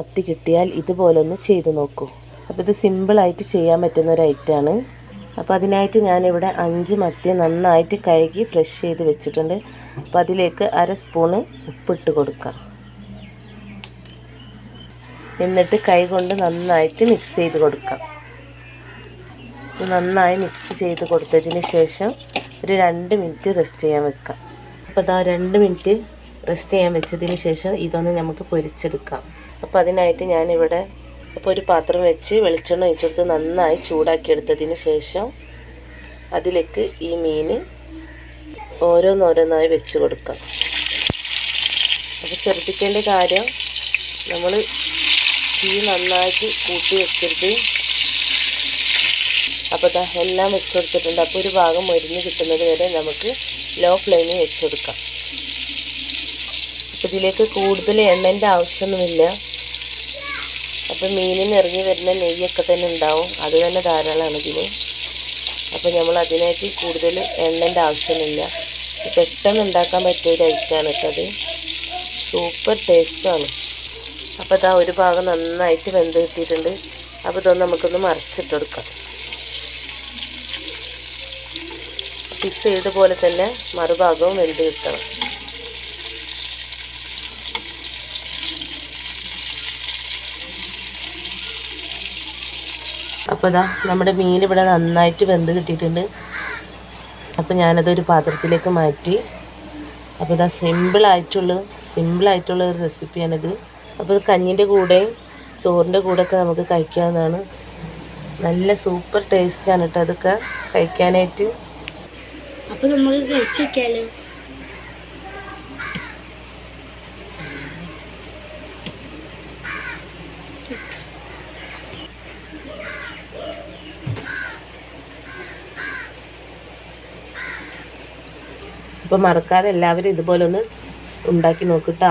മത്തി കിട്ടിയാൽ ഇതുപോലൊന്ന് ചെയ്തു നോക്കൂ. അപ്പോൾ ഇത് സിമ്പിളായിട്ട് ചെയ്യാൻ പറ്റുന്ന ഒരു ഐറ്റമാണ്. അപ്പോൾ അതിനായിട്ട് ഞാനിവിടെ അഞ്ച് മത്തി നന്നായിട്ട് കഴുകി ഫ്രഷ് ചെയ്ത് വെച്ചിട്ടുണ്ട്. അപ്പോൾ അതിലേക്ക് അര സ്പൂണ് ഉപ്പിട്ട് കൊടുക്കാം. എന്നിട്ട് കൈ കൊണ്ട് നന്നായിട്ട് മിക്സ് ചെയ്ത് കൊടുക്കാം. നന്നായി മിക്സ് ചെയ്ത് കൊടുത്തതിന് ശേഷം ഒരു രണ്ട് മിനിറ്റ് റെസ്റ്റ് ചെയ്യാൻ വെക്കാം. അപ്പോൾ അതാ രണ്ട് മിനിറ്റ് റെസ്റ്റ് ചെയ്യാൻ വെച്ചതിന് ശേഷം ഇതൊന്ന് നമുക്ക് പൊരിച്ചെടുക്കാം. അപ്പോൾ അതിനായിട്ട് ഞാനിവിടെ അപ്പോൾ ഒരു പാത്രം വെച്ച് വെളിച്ചെണ്ണ ഒഴിച്ചെടുത്ത് നന്നായി ചൂടാക്കിയെടുത്തതിന് ശേഷം അതിലേക്ക് ഈ മീൻ ഓരോന്നോരോന്നായി വെച്ച് കൊടുക്കാം. അപ്പോൾ ശ്രദ്ധിക്കേണ്ട കാര്യം നമ്മൾ തീ നന്നായിട്ട് കൂട്ടി വെക്കരുത്. അപ്പോൾ ദാ എല്ലാം വെച്ച് കൊടുത്തിട്ടുണ്ട്. അപ്പോൾ ഒരു ഭാഗം മൊരിഞ്ഞ് കിട്ടുന്നത് വരെ നമുക്ക് ലോ ഫ്ലെയിമിൽ വെച്ചെടുക്കാം അപ്പോൾ ഇതിലേക്ക് കൂടുതൽ എണ്ണേന്റെ ആവശ്യമൊന്നുമില്ല. അപ്പോൾ മീനിന് ഇറങ്ങി വരുന്ന നെയ്യൊക്കെ തന്നെ ഉണ്ടാവും. അത് തന്നെ ധാരാളമാണ് ഇതിന്. അപ്പോൾ നമ്മൾ അതിനായിട്ട് കൂടുതൽ എണ്ണേന്റെ ആവശ്യമില്ല. പെട്ടെന്ന് ഉണ്ടാക്കാൻ പറ്റിയ ഒരു ഐറ്റമാണ് കേട്ടോ അത്. സൂപ്പർ ടേസ്റ്റാണ് അപ്പോൾ അതാ ഒരു ഭാഗം നന്നായിട്ട് വെന്ത് കിട്ടിയിട്ടുണ്ട്. അപ്പോൾ ഇതൊന്ന് നമുക്കൊന്ന് മറിച്ചിട്ട് കൊടുക്കാം. ഫിക്സ് ചെയ്ത പോലെ തന്നെ മറുഭാഗവും വെന്ത് കിട്ടണം. അപ്പോൾ ഇതാ നമ്മുടെ മീൻ ഇവിടെ നന്നായിട്ട് വെന്ത് കിട്ടിയിട്ടുണ്ട്. അപ്പോൾ ഞാനതൊരു പാത്രത്തിലേക്ക് മാറ്റി. അപ്പോൾ ഇതാ സിമ്പിളായിട്ടുള്ള സിമ്പിളായിട്ടുള്ള ഒരു റെസിപ്പിയാണിത് അപ്പോൾ ഇത് കഞ്ഞിന്റെ കൂടെയും ചോറിന്റെ കൂടെയൊക്കെ നമുക്ക് കഴിക്കാവുന്നതാണ്. നല്ല സൂപ്പർ ടേസ്റ്റാണ് കേട്ടോ അതൊക്കെ കഴിക്കാനായിട്ട്. അപ്പോൾ നമുക്ക് കഴിച്ചു വെക്കാലോ അപ്പോൾ മറക്കാതെ എല്ലാവരും ഇതുപോലെ ഒന്ന് ഉണ്ടാക്കി നോക്കിട്ടോ